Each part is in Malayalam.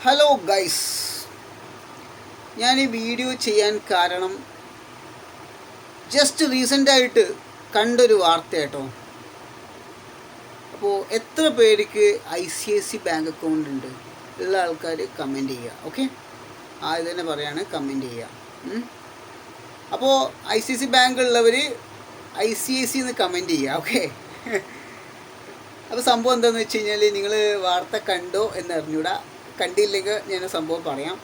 ഹലോ ഗൈസ് ഞാൻ ഈ വീഡിയോ ചെയ്യാൻ കാരണം ജസ്റ്റ് റീസെന്റായിട്ട് കണ്ടൊരു വാർത്ത കേട്ടോ അപ്പോൾ എത്ര പേർക്ക് I C I C bank account ഉണ്ട്? ഉള്ള ആൾക്കാർ കമന്റ് ചെയ്യുക ഓക്കെ ആദ്യം തന്നെ പറയാണ് കമന്റ് ചെയ്യുക അപ്പോൾ ഐ സി സി ബാങ്ക് ഉള്ളവർ ഐ സി ഐ സി എന്ന് കമന്റ് ചെയ്യുക ഓക്കെ അപ്പോൾ സംഭവം എന്താണെന്ന് വെച്ച് കഴിഞ്ഞാൽ നിങ്ങൾ വാർത്ത കണ്ടോ എന്ന് അറിഞ്ഞൂടാ. കണ്ടില്ലെങ്കിൽ ഞാൻ സംഭവം പറയാം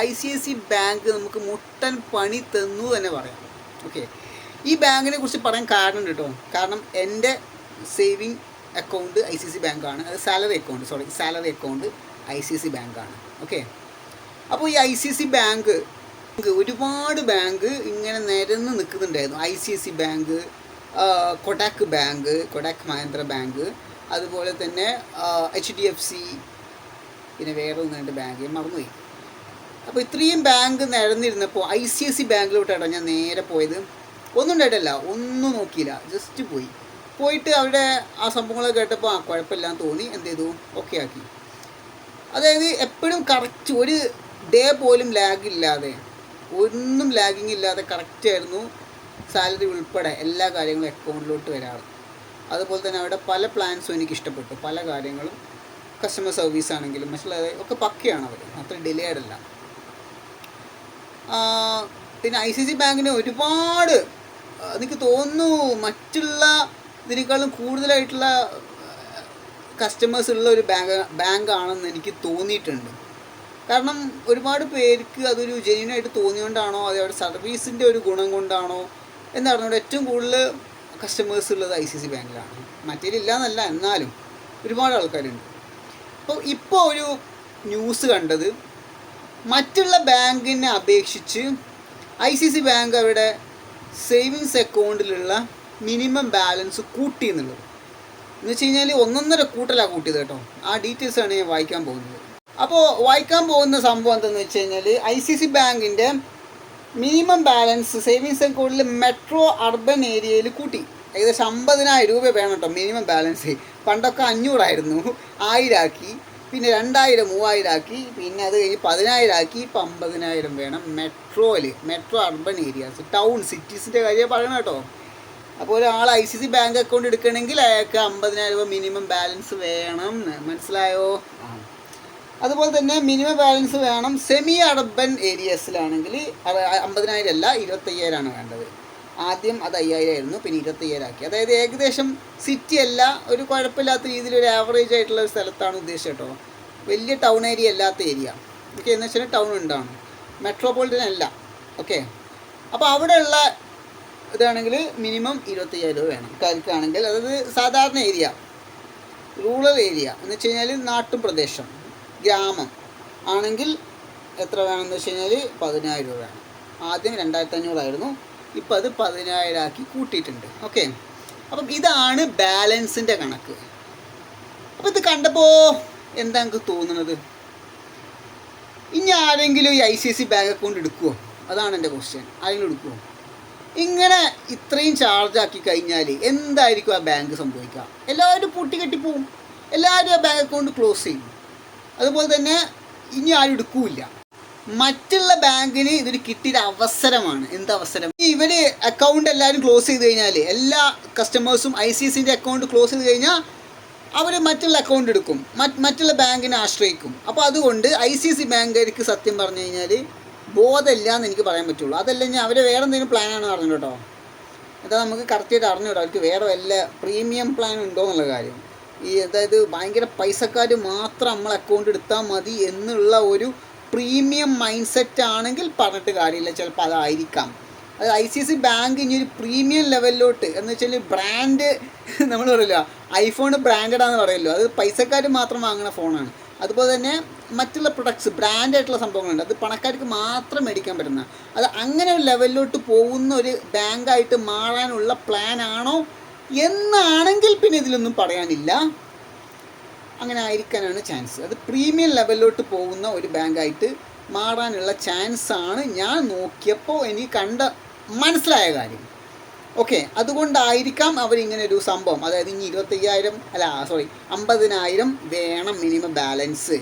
I C I C bank നമുക്ക് മുട്ടൻ പണി തന്നു തന്നെ പറയാം ഓക്കെ ഈ ബാങ്കിനെ കുറിച്ച് പറയാൻ കാരണം കേട്ടോ കാരണം എന്റെ saving account I C C ബാങ്കാണ് അത് salary account sorry salary account I C C ബാങ്കാണ് ഓക്കെ അപ്പോൾ ഈ ഐ സി സി ബാങ്ക് ഒരുപാട് ബാങ്ക് ഇങ്ങനെ നിരന്ന് നിൽക്കുന്നുണ്ടായിരുന്നു I C C bank Kotak bank Kotak Mahindra bank അതുപോലെ തന്നെ എച്ച് ഡി എഫ് സി പിന്നെ വേറെ ഒന്ന് രണ്ട് ബാങ്ക് ഞാൻ മറന്നുപോയി. അപ്പോൾ ഇത്രയും ബാങ്ക് നിരന്നിരുന്നപ്പോൾ ഐ സി ഐ സി ബാങ്കിലോട്ടാണ് ഞാൻ നേരെ പോയത്. ഒന്നും ഉണ്ടായിട്ടല്ല ഒന്നും നോക്കിയില്ല ജസ്റ്റ് പോയി. പോയിട്ട് അവിടെ ആ സംഭവങ്ങളൊക്കെ കേട്ടപ്പോൾ ആ കുഴപ്പമില്ലാന്ന് തോന്നി എന്ത് ചെയ്തു? ഓക്കെ ആക്കി. അതായത് എപ്പോഴും കറക്റ്റ് ഒരു ഡേ പോലും ലാഗ് ഇല്ലാതെ ഒന്നും ലാഗിങ് ഇല്ലാതെ കറക്റ്റ് ആയിരുന്നു സാലറി ഉൾപ്പെടെ എല്ലാ കാര്യങ്ങളും അക്കൗണ്ടിലോട്ട് വരാറ്. അതുപോലെ തന്നെ അവിടെ പല പ്ലാൻസും എനിക്ക് ഇഷ്ടപ്പെട്ടു പല കാര്യങ്ങളും. കസ്റ്റമർ സർവീസ് ആണെങ്കിലും മറ്റുള്ള ഒക്കെ പക്കയാണ് അവർ അത്ര ഡിലേഡ് അല്ല പിന്നെ ഐ സി സി ബാങ്കിന് ഒരുപാട് എനിക്ക് തോന്നുന്നു മറ്റുള്ള ഇതിനേക്കാളും കൂടുതലായിട്ടുള്ള കസ്റ്റമേഴ്സ് ഉള്ള ഒരു ബാങ്ക് ബാങ്ക് ബാങ്കാണെന്ന് എനിക്ക് തോന്നിയിട്ടുണ്ട്. കാരണം ഒരുപാട് പേർക്ക് അതൊരു ജെന്യൂനായിട്ട് തോന്നിയോണ്ടാണോ അതോ അവിടെ സർവീസിന്റെ ഒരു ഗുണം കൊണ്ടാണോ എന്ന് പറഞ്ഞുകൊണ്ട് ഏറ്റവും കൂടുതൽ കസ്റ്റമേഴ്സ് ഉള്ളത് ഐ സി സി ബാങ്കിലാണ്. മറ്റേതില്ല എന്നല്ല എന്നാലും ഒരുപാട് ആൾക്കാരുണ്ട്. അപ്പോൾ ഇപ്പോൾ ഒരു ന്യൂസ് കണ്ടത് മറ്റുള്ള ബാങ്കിനെ അപേക്ഷിച്ച് ഐ സി സി ബാങ്ക് അവിടെ സേവിങ്സ് അക്കൗണ്ടിലുള്ള മിനിമം ബാലൻസ് കൂട്ടി എന്നുള്ളത്. എന്ന് വെച്ച് കഴിഞ്ഞാൽ ഒന്നൊന്നര കൂട്ടലാണ് കൂട്ടിയത് കേട്ടോ. ആ ഡീറ്റെയിൽസ് ആണ് ഞാൻ വായിക്കാൻ പോകുന്നത്. അപ്പോൾ വായിക്കാൻ പോകുന്ന സംഭവം എന്താണെന്ന് വെച്ച് കഴിഞ്ഞാൽ ഐ സി സി ബാങ്കിന്റെ മിനിമം ബാലൻസ് സേവിങ്സ് അക്കൗണ്ടിൽ മെട്രോ അർബൻ ഏരിയയിൽ കൂട്ടി. ഏകദേശം അമ്പതിനായിരം രൂപ വേണം കേട്ടോ മിനിമം ബാലൻസ് പണ്ടൊക്കെ അഞ്ഞൂറായിരുന്നു ആയിരാക്കി പിന്നെ രണ്ടായിരം മൂവായിരം ആക്കി പിന്നെ അത് കഴിഞ്ഞ് പതിനായിരം ആക്കി ഇപ്പം അമ്പതിനായിരം വേണം. മെട്രോയിൽ മെട്രോ അർബൻ ഏരിയാസ് ടൗൺ സിറ്റീസിന്റെ കാര്യം പറയണം കേട്ടോ. അപ്പോൾ ഒരാൾ I C C bank account എടുക്കണമെങ്കിൽ അയാൾക്ക് അമ്പതിനായിരം രൂപ മിനിമം ബാലൻസ് വേണം. മനസ്സിലായോ? അതുപോലെ തന്നെ മിനിമം ബാലൻസ് വേണം. സെമി അർബൻ ഏരിയാസിലാണെങ്കിൽ അമ്പതിനായിരം അല്ല ഇരുപത്തയ്യായിരമാണ് വേണ്ടത്. ആദ്യം അത് അയ്യായിരം ആയിരുന്നു പിന്നെ ഇരുപത്തയ്യായിരം ആക്കി അതായത് ഏകദേശം സിറ്റി അല്ല ഒരു കുഴപ്പമില്ലാത്ത രീതിയിൽ ഒരു ആവറേജ് ആയിട്ടുള്ള ഒരു സ്ഥലത്താണ് ഉദ്ദേശിച്ചത് കേട്ടോ. വലിയ ടൗൺ ഏരിയ അല്ലാത്ത ഏരിയ ഓക്കെ എന്ന് വെച്ചാൽ ടൗൺ ഉണ്ടാണ് മെട്രോപോളിറ്റൻ അല്ല. ഓക്കെ അപ്പോൾ അവിടെയുള്ള ഇതാണെങ്കിൽ മിനിമം ഇരുപത്തയ്യായിരം രൂപ വേണം. കാർക്കാണെങ്കിൽ അതായത് സാധാരണ ഏരിയ റൂറൽ ഏരിയ എന്ന് വെച്ച് കഴിഞ്ഞാൽ നാട്ടും പ്രദേശം. ഗ്രാമം. ആണെങ്കിൽ എത്ര വേണമെന്ന് വെച്ച് കഴിഞ്ഞാൽ പതിനായിരം രൂപ വേണം. ആദ്യം രണ്ടായിരത്തി അഞ്ഞൂറായിരുന്നു ഇപ്പം അത് പതിനായിരം ആക്കി കൂട്ടിയിട്ടുണ്ട്. ഓക്കെ? അപ്പം ഇതാണ് ബാലൻസിന്റെ കണക്ക്. അപ്പോൾ ഇത് കണ്ടപ്പോൾ എന്താ നിങ്ങൾക്ക് തോന്നുന്നത്? ഇനി ആരെങ്കിലും ഈ I C C bank account എടുക്കുമോ അതാണ് എന്റെ ക്വസ്റ്റ്യൻ ആരെങ്കിലും എടുക്കുമോ ഇങ്ങനെ ഇത്രയും ചാർജ് ആക്കി കഴിഞ്ഞാൽ എന്തായിരിക്കും ആ ബാങ്ക് സംഭവിക്കുക? എല്ലാവരും പൂട്ടിക്കെട്ടി പോവും എല്ലാവരും ആ ബാങ്ക് അക്കൗണ്ട് ക്ലോസ് ചെയ്യും. അതുപോലെ തന്നെ ഇനി ആരും എടുക്കൂല മറ്റുള്ള ബാങ്കിന് ഇതൊരു കിട്ടിയ അവസരമാണ്. എന്ത് അവസരം? ഇവർ അക്കൗണ്ട് എല്ലാവരും ക്ലോസ് ചെയ്ത് കഴിഞ്ഞാൽ എല്ലാ കസ്റ്റമേഴ്സും ഐ സി സിന്റെ അക്കൗണ്ട് ക്ലോസ് ചെയ്ത് കഴിഞ്ഞാൽ അവർ മറ്റുള്ള അക്കൗണ്ട് എടുക്കും. മറ്റ് മറ്റുള്ള ബാങ്കിനെ ആശ്രയിക്കും. അപ്പോൾ അതുകൊണ്ട് ഐ സി സി ബാങ്കുകാർക്ക് സത്യം പറഞ്ഞു കഴിഞ്ഞാൽ ബോധമില്ല എന്ന് എനിക്ക് പറയാൻ പറ്റുള്ളൂ. അതല്ല ഞാൻ അവർ വേറെ എന്തെങ്കിലും പ്ലാനാണ് പറഞ്ഞു കേട്ടോ. അതാ നമുക്ക് കറക്റ്റായിട്ട് അറിഞ്ഞൂടാ. അവർക്ക് വേറെ വല്ല പ്രീമിയം പ്ലാൻ ഉണ്ടോ എന്നുള്ള കാര്യം. ഈ അതായത് ഭയങ്കര പൈസക്കാർ മാത്രം നമ്മൾ അക്കൗണ്ട് എടുത്താൽ മതി എന്നുള്ള ഒരു പ്രീമിയം മൈൻഡ് സെറ്റ് ആണെങ്കിൽ പറഞ്ഞിട്ട് കാര്യമില്ല. ചിലപ്പോൾ അതായിരിക്കാം. അത് ഐ സി സി ബാങ്ക് ഇനി ഒരു പ്രീമിയം ലെവലിലോട്ട് എന്ന് വെച്ചാൽ ബ്രാൻഡ് നമ്മൾ പറയില്ല ഐഫോൺ ബ്രാൻഡഡാന്ന് പറയുമല്ലോ അത് പൈസക്കാർ മാത്രം വാങ്ങുന്ന ഫോണാണ്. അതുപോലെ തന്നെ മറ്റുള്ള പ്രൊഡക്ട്സ് ബ്രാൻഡായിട്ടുള്ള സംഭവങ്ങളുണ്ട്. അത് പണക്കാർക്ക് മാത്രം മേടിക്കാൻ പറ്റുന്ന. അത് അങ്ങനെ ഒരു ലെവലിലോട്ട് പോകുന്ന ഒരു ബാങ്കായിട്ട് മാറാനുള്ള പ്ലാനാണോ എന്നാണെങ്കിൽ പിന്നെ ഇതിലൊന്നും പറയാനില്ല. അങ്ങനെ ആയിരിക്കാനാണ് ചാൻസ് അത് പ്രീമിയം ലെവലിലോട്ട് പോകുന്ന ഒരു ബാങ്കായിട്ട് മാറാനുള്ള ചാൻസ് ആണ് ഞാൻ നോക്കിയപ്പോൾ എനിക്ക് കണ്ട മനസ്സിലായ കാര്യം. ഓക്കെ അതുകൊണ്ടായിരിക്കാം അവരിങ്ങനെ ഒരു സംഭവം. അതായത് ഇനി ഇരുപത്തയ്യായിരം അല്ല സോറി അമ്പതിനായിരം വേണം മിനിമം ബാലൻസ്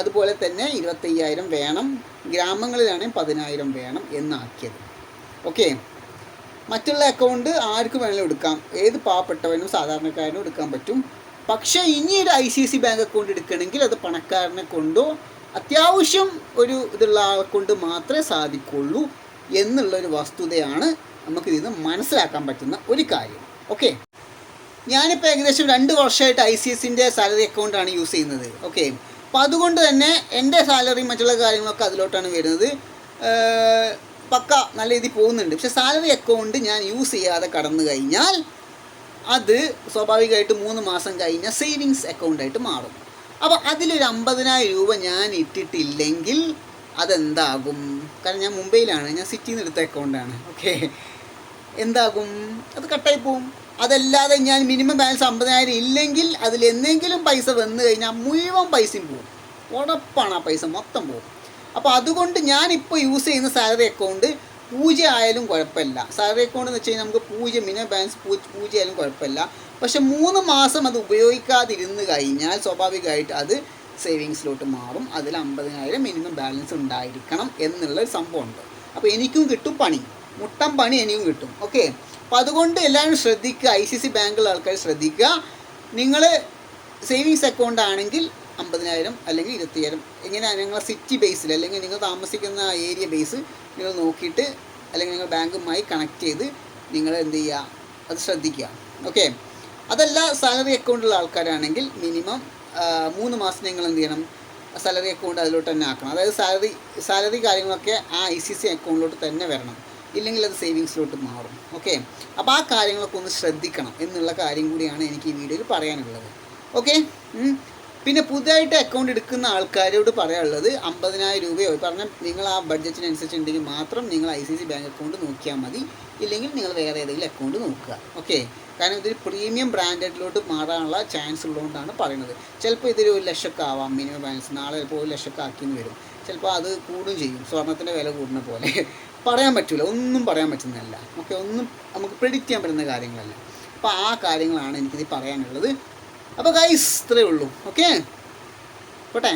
അതുപോലെ തന്നെ ഇരുപത്തയ്യായിരം വേണം ഗ്രാമങ്ങളിലാണെങ്കിൽ പതിനായിരം വേണം എന്നാക്കിയത്. ഓക്കെ മറ്റുള്ള അക്കൗണ്ട് ആർക്ക് വേണമെങ്കിലും എടുക്കാം. ഏത് പാവപ്പെട്ടവനും സാധാരണക്കാരനും എടുക്കാൻ പറ്റും. പക്ഷേ ഇനി ഒരു I C C bank account എടുക്കണമെങ്കിൽ അത് പണക്കാരനെ കൊണ്ടോ അത്യാവശ്യം ഒരു ഇതുള്ള ആളെ കൊണ്ട് മാത്രമേ സാധിക്കുള്ളൂ എന്നുള്ള ഒരു വസ്തുതയാണ് നമുക്ക് ഇതിൽ നിന്ന് മനസ്സിലാക്കാൻ പറ്റുന്ന ഒരു കാര്യം. ഓക്കെ ഞാനിപ്പോൾ ഏകദേശം രണ്ട് വർഷമായിട്ട് ഐ സി എസിന്റെ സാലറി അക്കൗണ്ടാണ് യൂസ് ചെയ്യുന്നത്. ഓക്കെ അപ്പോൾ അതുകൊണ്ട് തന്നെ എന്റെ സാലറി മറ്റുള്ള കാര്യങ്ങളൊക്കെ അതിലോട്ടാണ് വരുന്നത്. പക്ക നല്ല രീതിയിൽ പോകുന്നുണ്ട്. പക്ഷേ സാലറി അക്കൗണ്ട് ഞാൻ യൂസ് ചെയ്യാതെ കടന്നു കഴിഞ്ഞാൽ അത് സ്വാഭാവികമായിട്ട് മൂന്ന് മാസം കഴിഞ്ഞാൽ സേവിങ്സ് അക്കൗണ്ടായിട്ട് മാറും. അപ്പോൾ അതിലൊരു അമ്പതിനായിരം രൂപ ഞാൻ ഇട്ടിട്ടില്ലെങ്കിൽ അതെന്താകും? കാരണം ഞാൻ മുംബൈയിലാണ് ഞാൻ സിറ്റിയിൽ നിന്ന് എടുത്ത അക്കൗണ്ടാണ് ഓക്കെ എന്താകും? അത് കട്ടായി പോവും. അതല്ലാതെ ഞാൻ മിനിമം ബാലൻസ് അമ്പതിനായിരം ഇല്ലെങ്കിൽ അതിൽ എന്തെങ്കിലും പൈസ വന്നു കഴിഞ്ഞാൽ മുഴുവൻ പൈസയും പോകും ഉറപ്പാണ് ആ പൈസ മൊത്തം പോകും അപ്പോൾ അതുകൊണ്ട് ഞാനിപ്പോൾ യൂസ് ചെയ്യുന്ന സാലറി അക്കൗണ്ട് പൂജ്യം ആയാലും കുഴപ്പമില്ല. സാലറി അക്കൗണ്ട് എന്ന് വെച്ച് കഴിഞ്ഞാൽ നമുക്ക് പൂജ മിനിമം ബാലൻസ് പൂജ ആയാലും കുഴപ്പമില്ല. പക്ഷെ മൂന്ന് മാസം അത് ഉപയോഗിക്കാതിരുന്ന് കഴിഞ്ഞാൽ സ്വാഭാവികമായിട്ട് അത് സേവിങ്സിലോട്ട് മാറും. അതിൽ അമ്പതിനായിരം മിനിമം ബാലൻസ് ഉണ്ടായിരിക്കണം എന്നുള്ള ഒരു സംഭവമുണ്ട്. അപ്പോൾ എനിക്കും കിട്ടും പണി. മുട്ടം പണി എനിക്കും കിട്ടും. ഓക്കെ അപ്പോൾ അതുകൊണ്ട് എല്ലാവരും ശ്രദ്ധിക്കുക. ഐ സി സി ബാങ്കിലുള്ള ആൾക്കാർ ശ്രദ്ധിക്കുക. നിങ്ങൾ സേവിങ്സ് അക്കൗണ്ട് ആണെങ്കിൽ അമ്പതിനായിരം അല്ലെങ്കിൽ ഇരുപത്തിയായിരം എങ്ങനെയാണ്? നിങ്ങളെ സിറ്റി ബേസിൽ അല്ലെങ്കിൽ നിങ്ങൾ താമസിക്കുന്ന ഏരിയ ബേസ് നിങ്ങൾ നോക്കിയിട്ട് അല്ലെങ്കിൽ നിങ്ങൾ ബാങ്കുമായി കണക്ട് ചെയ്ത് നിങ്ങൾ എന്ത് ചെയ്യുക? അത് ശ്രദ്ധിക്കുക. ഓക്കെ അതല്ല സാലറി അക്കൗണ്ടുള്ള ആൾക്കാരാണെങ്കിൽ മിനിമം മൂന്ന് മാസം നിങ്ങൾ എന്ത് ചെയ്യണം? സാലറി അക്കൗണ്ട് അതിലോട്ട് തന്നെ ആക്കണം. അതായത് സാലറി സാലറി കാര്യങ്ങളൊക്കെ ആ ഐ സി സി അക്കൗണ്ടിലോട്ട് തന്നെ വരണം. ഇല്ലെങ്കിൽ അത് സേവിങ്സിലോട്ട് മാറും. ഓക്കെ അപ്പോൾ ആ കാര്യങ്ങളൊക്കെ ഒന്ന് ശ്രദ്ധിക്കണം എന്നുള്ള കാര്യം കൂടിയാണ് എനിക്ക് ഈ വീഡിയോയിൽ പറയാനുള്ളത്. ഓക്കെ പിന്നെ പുതുതായിട്ട് അക്കൗണ്ട് എടുക്കുന്ന ആൾക്കാരോട് പറയാനുള്ളത് അമ്പതിനായിരം രൂപയോ പറഞ്ഞാൽ നിങ്ങൾ ആ ബഡ്ജറ്റിനനുസരിച്ച് ഉണ്ടെങ്കിൽ മാത്രം നിങ്ങൾ I C C bank account നോക്കിയാൽ മതി. ഇല്ലെങ്കിൽ നിങ്ങൾ വേറെ ഏതെങ്കിലും അക്കൗണ്ട് നോക്കുക. ഓക്കെ കാരണം ഇതൊരു പ്രീമിയം ബ്രാൻഡഡിലോട്ട് മാറാനുള്ള ചാൻസ് ഉള്ളതുകൊണ്ടാണ് പറയുന്നത്. ചിലപ്പോൾ ഇതൊരു ഒരു ലക്ഷമൊക്കെ ആവാം മിനിമം ബാലൻസ് നാളെ ചിലപ്പോൾ ഒരു ലക്ഷമൊക്കെ ആക്കിയെന്ന് വരും. ചിലപ്പോൾ അത് കൂടും ചെയ്യും. സ്വർണത്തിന്റെ വില കൂടുന്ന പോലെ. പറയാൻ പറ്റില്ല ഒന്നും പറയാൻ പറ്റുന്നതല്ല. ഓക്കെ ഒന്നും നമുക്ക് പ്രെഡിക്റ്റ് ചെയ്യാൻ പറ്റുന്ന കാര്യങ്ങളല്ല. അപ്പോൾ ആ കാര്യങ്ങളാണ് എനിക്കിത് പറയാനുള്ളത്. അപ്പോൾ ഗൈസ് ഇത്രയേ ഉള്ളൂ. ഓക്കെ പോട്ടെ?